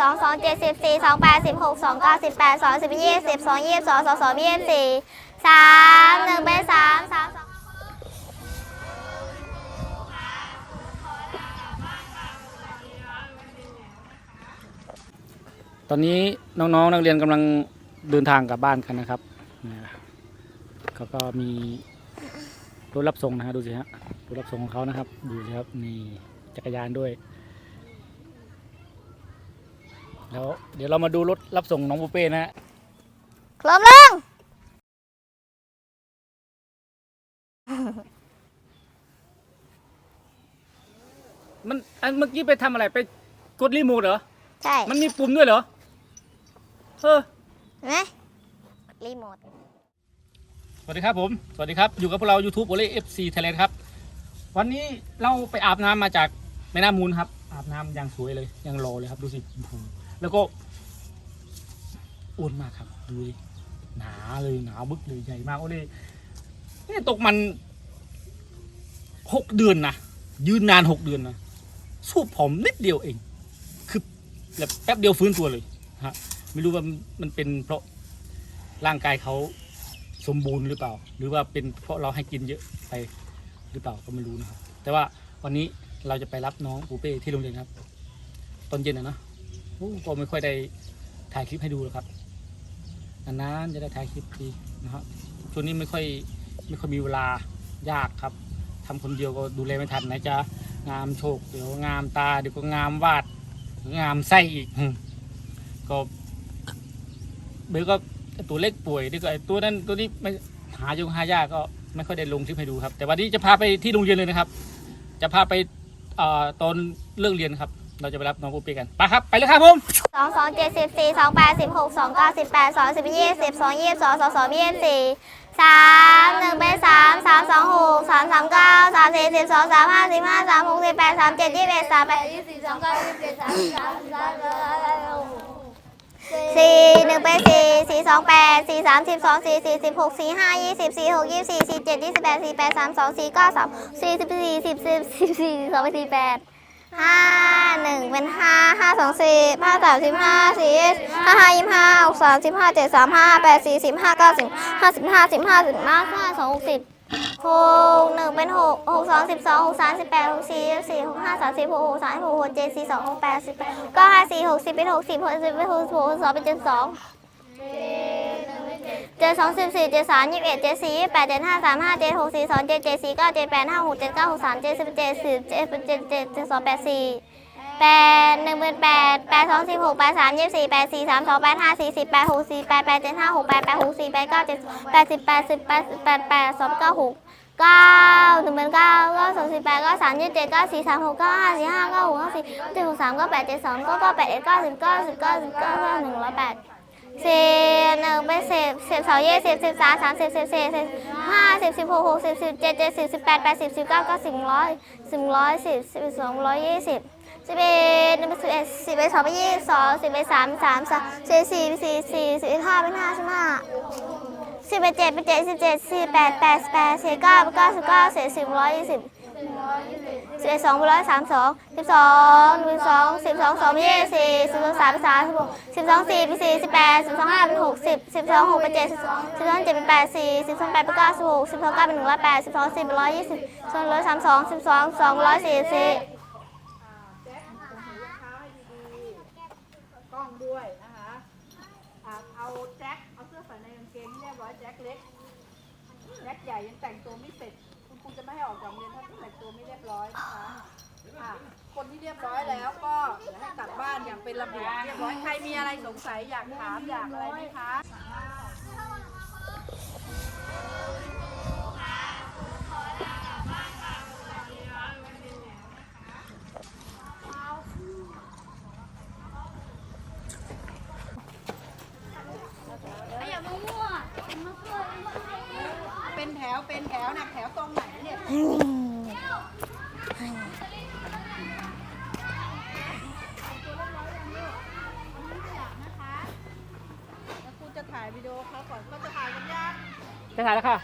สองสองเจ็ดสิบสี่สองแปดสิบหกสองเก้าสิบแปดสองสิบยี่สิบสองยี่สิบสองสองสองยี่สิบสี่สามหนึ่งเป็นสามสามสองตอนนี้น้องๆนักเรียนกำลังเดินทางกลับบ้านกันนะครับเนี่ยเขาก็มีรถรับส่งนะฮะดูสิฮะรถรับส่งของเขานะครับ ดูสิครับนี่จักรยานด้วย แล้วเดี๋ยวเรามาดูรถรับส่งน้องปูเป้นะฮะครบเรื่องมันอันเมื่อกี้ไปทำอะไรไปกดรีโมทเหรอ ใช่มันมีปุ่มด้วยเหรอเออ เห็นไหมรีโมท สวัสดีครับผม สวัสดีครับ อยู่กับพวกเรา YouTube โอเล่ FC Thailand ครับ วันนี้เราไปอาบน้ำมาจากแม่น้ำมูลครับ อาบน้ำอย่างสวยเลยยังรอเลยครับ ดูสิโอ้โห แล้วก็อ้วนมากครับ ดูดิหนาเลยหนาบึกเลยใหญ่มากโอเล่นี่ตกมันหกเดือนนะยืนนานหกเดือนนะสู้ผมนิดเดียวเอง คือแบบแป๊บเดียวฟื้นตัวเลยฮะไม่รู้ว่ามันมันเป็นเพราะร่างกายเขาสมบูรณ์หรือเปล่า หรือว่าเป็นเพราะเราให้กินเยอะไปหรือเปล่าก็ไม่รู้นะครับ แต่ว่าวันนี้เราจะไปรับน้องปูเป้ที่โรงเรียนครับ ตอนเย็นนะเนาะ โอ้ก็ไม่ค่อยได้ถ่ายคลิปให้ดูหรอกครับนานๆจะได้ถ่ายคลิปทีนะครับช่วงนี้ไม่ค่อยไม่ค่อยมีเวลายากครับทำคนเดียวก็ดูแลไม่ทันไหนจะงามโชคเดี๋ยวงามตาเดี๋ยวก็งามวาดงามไส้อีกก็เบลก็ตัวเล็กป่วยดีกว่าไอ้ตัวนั้นตัวนี้ไม่หายงหายากก็ไม่ค่อยได้ลงคลิปให้ดูครับ แต่วันนี้จะพาไปที่โรงเรียนเลยนะครับ จะพาไปตอนเลิกเรียนครับ เราจะไปรับน้องปูเป้กันไปครับไปเลยครับผมสองสองเจ็ดสิบสี่สองแปดสิบหกสองเก้าสิบแปดสองสิบยี่สิบสองยี่สิบสองสองสองยี่สิบสี่สามหนึ่งเป็นสามสามสองหกสามสามเก้าสามสี่สิบสองสามห้าสิบห้าสามหกสิบแปดสามเจ็ดยี่สิบเอ็ดสามแปดยี่สิบสองเก้ายี่สิบเจ็ดสามสิบสามสามสี่หนึ่งเป็นสี่สี่สองแปดสี่สามสิบสองสี่สี่สิบหกสี่ห้ายี่สิบสี่หกยี่สิบสี่สี่เจ็ดยี่สิบแปดสี่แปดสามสองสี่เก้าสามสี่สิบสี่สิบสิบสี่สองสี่แปด ห้าหนึ่งเป็นห้าห้าสองสิบห้าสามสิบห้าสี่ห้าห้ายี่สิบห้าหกสามสิบห้าเจ็ดสามห้าแปดสี่สิบห้าเก้าสิบห้าสิบห้าสิบห้าสิบห้าห้าสองหกสิบหกหนึ่งเป็นหกหกสองสิบสองหกสามสิบแปดหกสี่สิบสี่หกห้าสามสิบหกหกสามหกหกเจ็ดสี่สองหกแปดสิบแปดเก้าห้าสี่หกสิบเป็นหกสิบหกสิบเป็นหกสิบหกสองเป็นเจ็ดสอง เจ็ดสองสิบสี่เจ็ดสามยี่สิบเอ็ดเจ็ดสี่ยี่แปดเจ็ดห้าสามห้าเจ็ดหกสี่สองเจ็ดเจ็ดสี่เก้าเจ็ดแปดห้าหกเจ็ดเก้าหกสามเจ็ดสิบเจ็ดสิบเจ็ดเจ็ดเจ็ดเจ็ดสองแปดสี่แปดหนึ่งเป็นแปดแปดสองสิบหกแปดสามยี่สิบสี่แปดสี่สามสองแปดห้าสี่สิบแปดหกสี่แปดแปดเจ็ดห้าหกแปดแปดหกสี่แปดเก้าเจ็ดแปดสิบแปดสิบแปดแปดแปดสองเก้าหกเก้าหนึ่งเป็นเก้าเก้าสองสิบแปดเก้าสามยี่สิบเจ็ดเก้าสี่สามหกเก้าห้าสี่ห้าเก้าหกเก้าสี่เจ็ดหกสามเก้าแปดเจ็ดสองเก้าเก้าแปดเอ็ดเก้าสิบเก้าสิบเก้าสิบเก้าเก้าหนึ่งร้อยแปด สิบหนึ่งเป็นสิบสิบสองยี่สิบสิบสามสามสิบสิบสี่สิบห้าสิบสิบหกหกสิบสิบเจ็ดเจ็ดสิบสิบแปดแปดสิบสิบเก้าเก้าสิบร้อยสิบร้อยสิบสิบสองร้อยยี่สิบสิบเอ็ดหนึ่งเป็นสิบเอ็ดสิบเอ็ดสองเป็นยี่สิบสองสิบเอ็ดสามสามสามสิบสี่สี่สี่สิบห้าเป็นห้าสิบห้าสิบเอ็ดเจ็ดเป็นเจ็ดสิบเจ็ดสิบแปดแปดสิบแปดสิบเก้าเป็นเก้าสิบเก้าสิบสิบร้อยยี่สิบ สิบเอ็ดสองร้อยสามสองสิบสองหนึ่งสองสิบสองสองยี่สิบสิบสองสามเป็นสามสิบหกสิบสองสี่เป็นสี่สิบแปดสิบสองห้าเป็นหกสิบสิบสองหกเป็นเจ็ดสิบสองเจ็ดเป็นแปดสี่สิบสองแปดเป็นเก้าสิบหกสิบสองเก้าเป็นหนึ่งร้อยแปดสิบสองสิบเป็นร้อยยี่สิบสองร้อยสามสองสิบสองสองร้อยสี่สิบกล้องด้วยนะคะเอาแจ็คเอาเสื้อใส่ในกางเกงให้เรียบร้อยแจ็คเล็กแจ็คใหญ่ยังแต่ง รียบร้อยแล้วก็เดี๋ยวให้กลับบ้านอย่างเป็นระเบียบเรียบร้อยใครมีอะไรสงสัยอยากถามอยากอะไรไหมคะเป็นแถวเป็นแถวนะแถวตรงไหนเนี่ย แล้วครูจะถ่ายวิดีโอเขาก่อนก็จะถ่ายกันยัง จะถ่ายแล้วค่ะ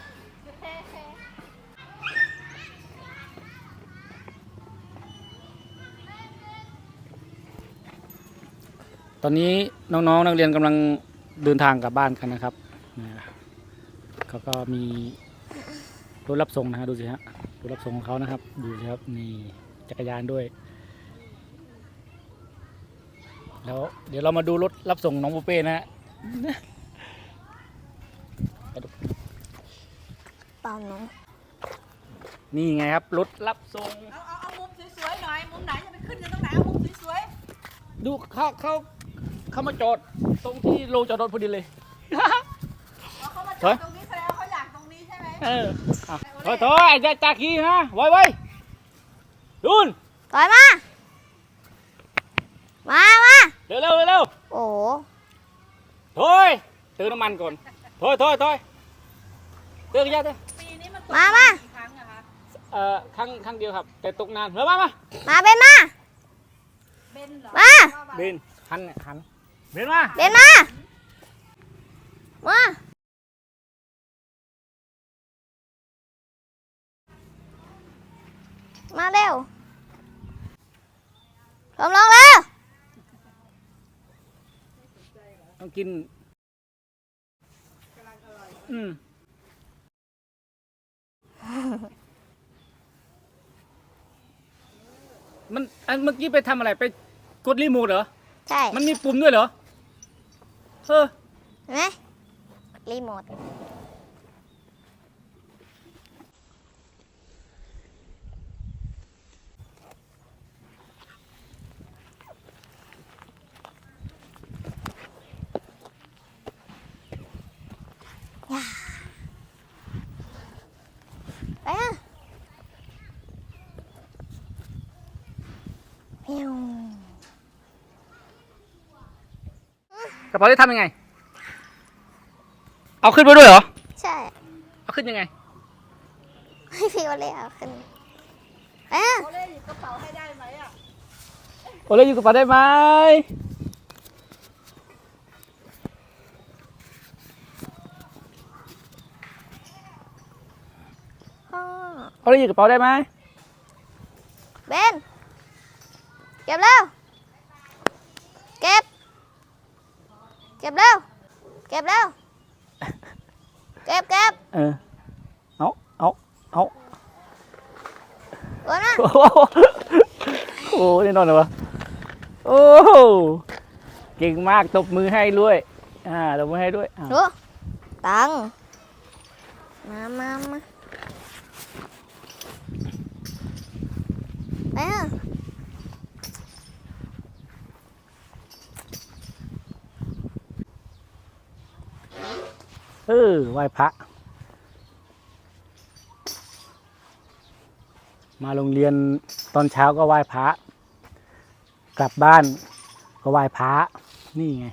นอนนี้น้องๆนักเรียนกำลังเดินทางกลับบ้านกันนะครับเขาก็มีรถรับส่งนะฮะดูสิฮะรถรับส่งของเขานะครับ ดูสิครับนี่จักรยานด้วย แล้วเดี๋ยวเรามาดูรถรับส่งน้องปูเป้นะฮะ ตอนน้องนี่ไงครับรถรับส่งเอาเอาเอามุมสวยๆหน่อย มุมไหนจะไปขึ้นกันตรงไหนเอามุมสวยดูเขาเขาเขามาจอดตรงที่โรงจอดรถพอดีเลย ๆเอาเขามาจอดตรงนี้แสดงว่าเขาอยากตรงนี้ใช่ไหมเอออะถอยถอยจะจากขี่นะไว้ไว้ดุนถอยมา มามาเร็วเร็วเร็วเร็วโอ้โหถอยเติมน้ำมันก่อนถอยถอยถอยเติมยาเติมปีนี้ มันตกมามากี่ครั้งอะคะเอ่อครั้งครั้งเดียวครับ แต่ตกนานเร็วมามามาเบนมา เบนเหรอมา เบนหันเนี่ยหันเบนมาเบนมา มา มาเร็วลงลงเร็วต้องกินอืม มันอันเมื่อกี้ไปทำอะไรไปกดรีโมทเหรอ ใช่มันมีปุ่มด้วยเหรอ เออ เห็นไหมรีโมท ย่าไปอะเมียว กระเป๋าได้ทำยังไง เอาขึ้นไปด้วยเหรอ ใช่ เอาขึ้นยังไง ให้พี่วอลเล่เอาขึ้นไปอะเขาเล่นกระเป๋าให้ได้ไหมอะโอเล่อยู่กระเป๋าได้ไหมพ่อโอเล่อยู่กระเป๋าได้ไหม เบน เก็บเร็ว เก็บ เก็บเร็ว เก็บเร็ว เก็บเก็บ เออ เอาเอาเอา ตัวนะ โอ้โหโอ้โหแน่นอนเลยวะโอ้โหเก่งมากตบมือให้ด้วย อ่าตบมือให้ด้วยอ่าดูตัง มามามาไปอะเออไหว้พระ มาโรงเรียนตอนเช้าก็ไหว้พระ กลับบ้านก็ไหว้พระ นี่ไง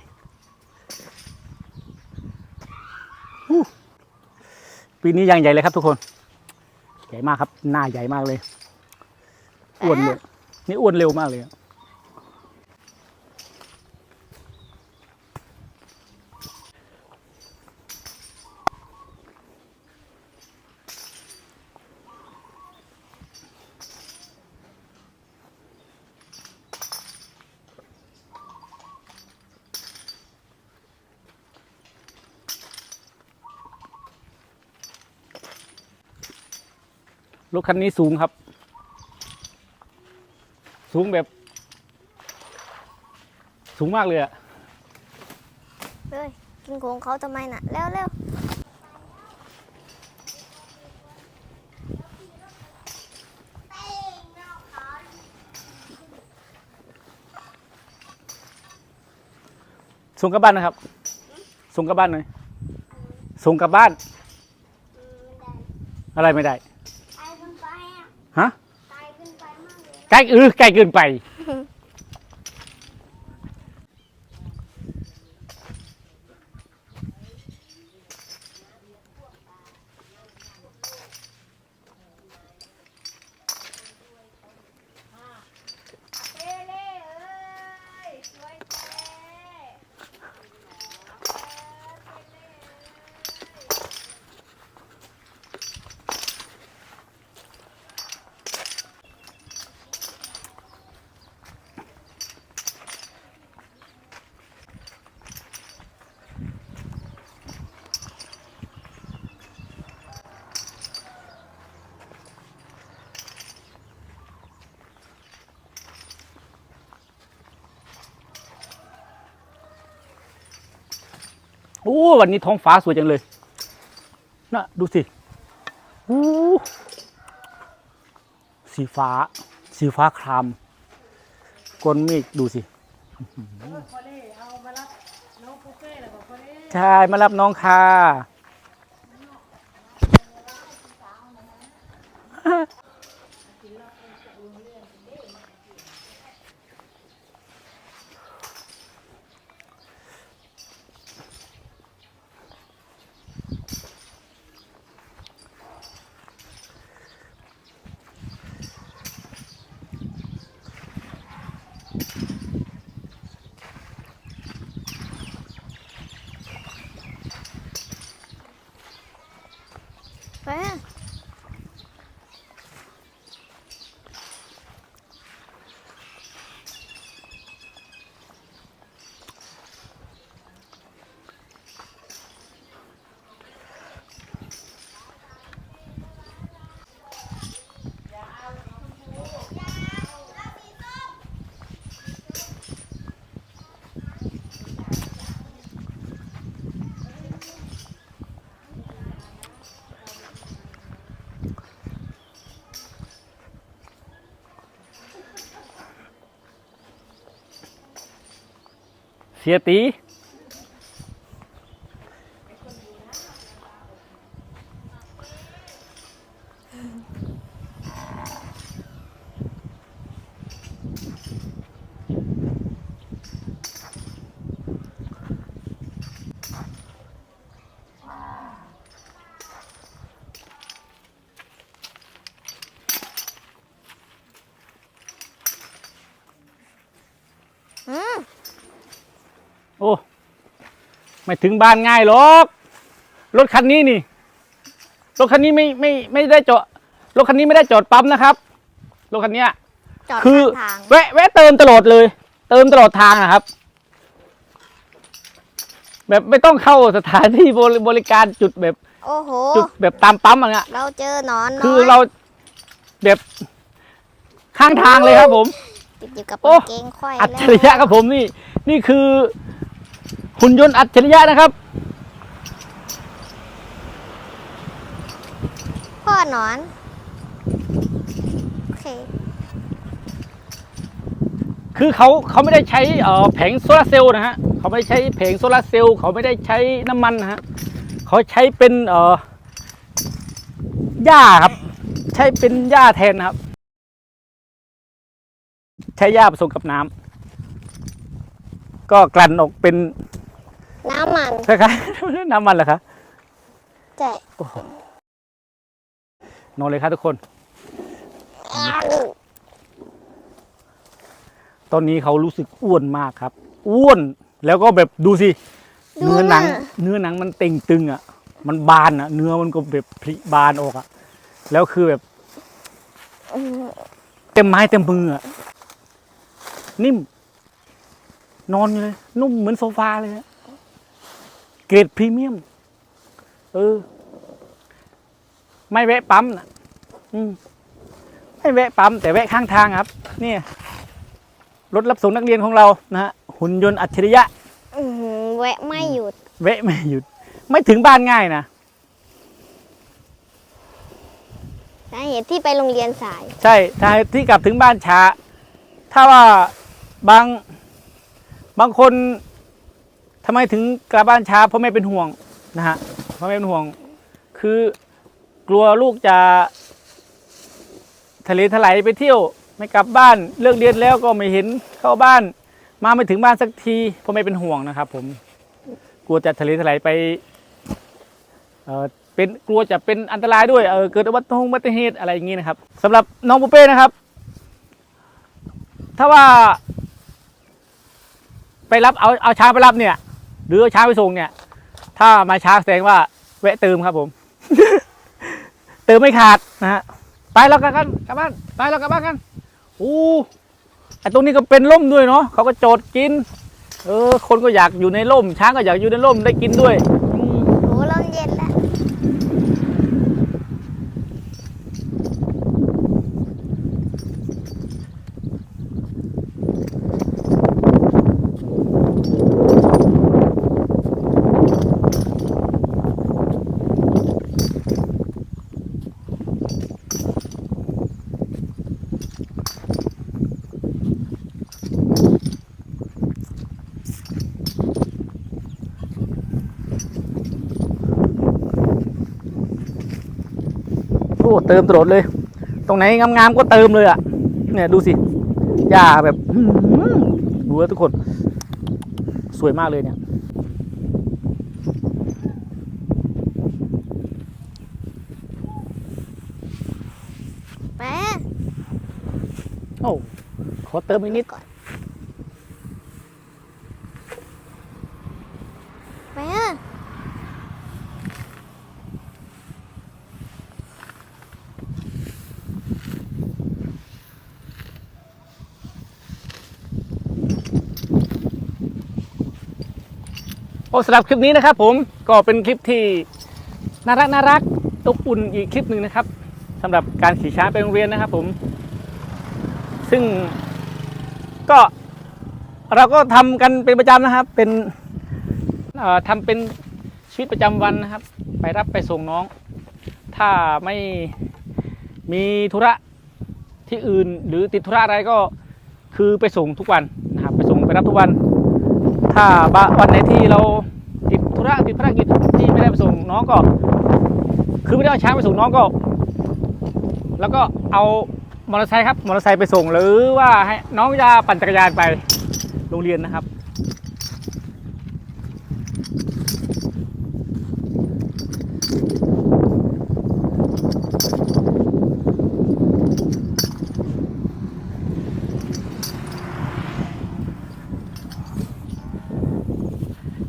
อู้ปีนี้ยังใหญ่เลยครับทุกคน ใหญ่มากครับ หน้าใหญ่มากเลย อ้วนเลย นี่อ้วนเร็วมากเลย รถคันนี้สูงครับ สูงแบบ สูงมากเลยอะเฮ้ยกินของเขาทำไมน่ะเร็วเร็วส่งกลับบ้านนะครับส่งกลับบ้านหน่อยส่งกลับบ้าน อะไรไม่ได้ ไกลเกินไปอะ ฮะ ไกลเกินไปมา กลยใกล้เออใกล้เกินไป โอ้วันนี้ท้องฟ้าสวยจังเลยน่ะดูสิโอ้สีฟ้า สีฟ้าครามก้นเมฆดูสิใช่มารับน้องค่ะ เสี อ้ไม่ถึงบ้านง่ายหรอก รถคันนี้นี่ รถคันนี้ไม่ไม่ไม่ได้จอด รถคันนี้ไม่ได้จอดปั๊มนะครับ รถคันเนี้ย จอดคือข้างทางแวะแวะเติมตลอดเลย เติมตลอดทางนะครับ แบบไม่ต้องเข้าสถานที่บริบริการจุดแบบโอ้โห จุดแบบตามปั๊มอะไรเงี้ย เราเจอหนอนคือน้ยเราแบบข้างทางเลยครับผม ติดอยู่กับโอ้ กางเกงควายอัจแล้วฉริยะครับผมนี่ นี่คือ หุ่นยนต์อัจฉริยะนะครับ พ่อหนอน โอเค คือเขาเขาไม่ได้ใช้เอ่อแผงโซลาร์เซลล์นะฮะเขาไม่ได้ใช้แผงโซลาร์เซลล์เขาไม่ได้ใช้น้ำมันนะฮะเขาใช้เป็นเอ่อหญ้าครับ ใช้เป็นหญ้าแทนนะครับ ใช้หญ้าผสมกับน้ำก็กลั่นออกเป็น น้ำมันคล้ายๆน้ำมันเหรอครับใช่นอนเลยครับทุกคน ตอนนี้เขารู้สึกอ้วนมากครับ อ้วนแล้วก็แบบดูสิดูเนื้อหนังน่ะเนื้อหนังมันเต่งตึงอะ มันบานอะ เนื้อมันก็แบบผลิบานออกอะ แล้วคือแบบอืมเต็มไม้เต็มมืออะ นิ่ม นอนอยู่เลย นุ่มเหมือนโซฟาเลยฮะ เกรดพรีเมียม เออ ไม่แวะปั๊มนะอืมไม่แวะปั๊ม แต่แวะข้างทางครับ เนี่ยรถรับส่งนักเรียนของเรานะฮะหุ่นยนต์อัจฉริยะ อื้อหือแวะไม่หยุดแวะไม่หยุด ไม่ถึงบ้านง่ายนะสาเหตุที่ไปโรงเรียนสาย ใช่ถ้าที่กลับถึงบ้านช้า ถ้าว่าบางบางคน ทำไมถึงกลับบ้านช้าเพราะไม่เป็นห่วงนะฮะเพราะไม่เป็นห่วง คือกลัวลูกจะทะเลถลายไปเที่ยว ไม่กลับบ้านเลิกเรียนแล้วก็ไม่เห็นเข้าบ้าน มาไม่ถึงบ้านสักทีเพราะไม่เป็นห่วงนะครับ ผมกลัวจะทะเลถลายไปเออเป็นกลัวจะเป็นอันตรายด้วยเออเกิดอุบัติเหตุอุบัติเหตุอะไรอย่างนี้นะครับสำหรับน้องปูเป้นะครับ ถ้าว่า ไปรับเอาเอาช้างไปรับเนี่ย หรือช้างไปส่งเนี่ย ถ้ามาช้าแสดงว่าแวะเติมครับผม เติมไม่ขาดนะฮะไปเรากลับกันกลับบ้านไปเรากลับบ้านกันอู้ไอตรงนี้ก็เป็นร่มด้วยเนาะเขาก็โจดกิน เออ คนก็อยากอยู่ในร่ม ช้างก็อยากอยู่ในร่มได้กินด้วยโอ้ร่มเย็นแล้ว ติมตลอดเลย ตรงไหนงามๆก็เติมเลยอะ เนี่ยดูสิหญ้าแบบอื้อหือดูแล้วทุกคน สวยมากเลยเนี่ยแม่โอ้ขอเติมอีกนิดแม่ โอ้สำหรับคลิปนี้นะครับผมก็เป็นคลิปที่น่ารักน่ารักอบอุ่นอีกคลิปหนึ่งนะครับสำหรับการขี่ช้างไปโรงเรียนนะครับผม ซึ่งก็เราก็ทำกันเป็นประจำนะครับ เป็นเอ่อทำเป็นชีวิตประจำวันนะครับ ไปรับไปส่งน้อง ถ้าไม่มีธุระที่อื่น หรือติดธุระอะไรก็คือไปส่งทุกวันนะครับ ไปส่งไปรับทุกวัน ถ้าวันไหนที่เรา น้องก็ คือไม่ได้เอาช้างไปส่งน้องก็ แล้วก็เอามอเตอร์ไซค์ครับมอเตอร์ไซค์ไปส่งหรือว่าให้น้องจะปั่นจักรยานไปโรงเรียนนะครับ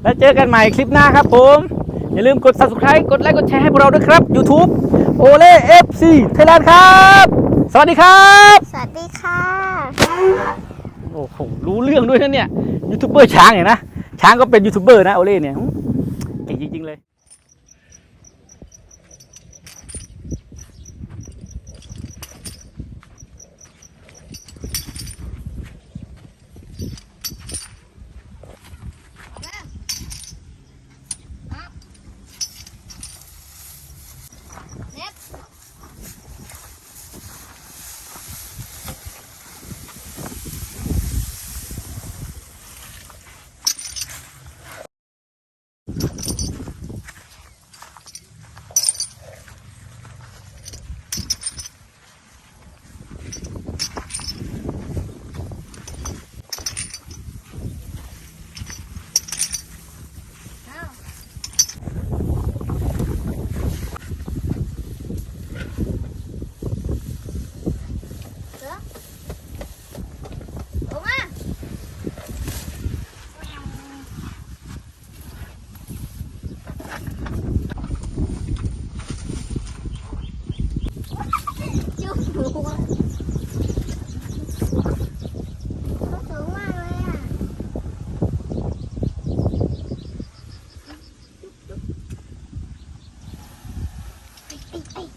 แล้วเจอกันใหม่คลิปหน้าครับผม อย่าลืมกด subscribe กดไลค์กดแชร์ให้พวกเราด้วยครับ YouTube โอเล่ FC Thailand ครับ สวัสดีครับ สวัสดีค่ะ โอ้โหรู้เรื่องด้วยนะเนี่ยยูทูบเบอร์ช้างเนี่ยนะช้างก็เป็นยูทูบเบอร์นะโอเล่เนี่ยเก่งจริง ๆ เลย ออกมา จุ๊บหัวเขาสูงมากเลยอะ ตอ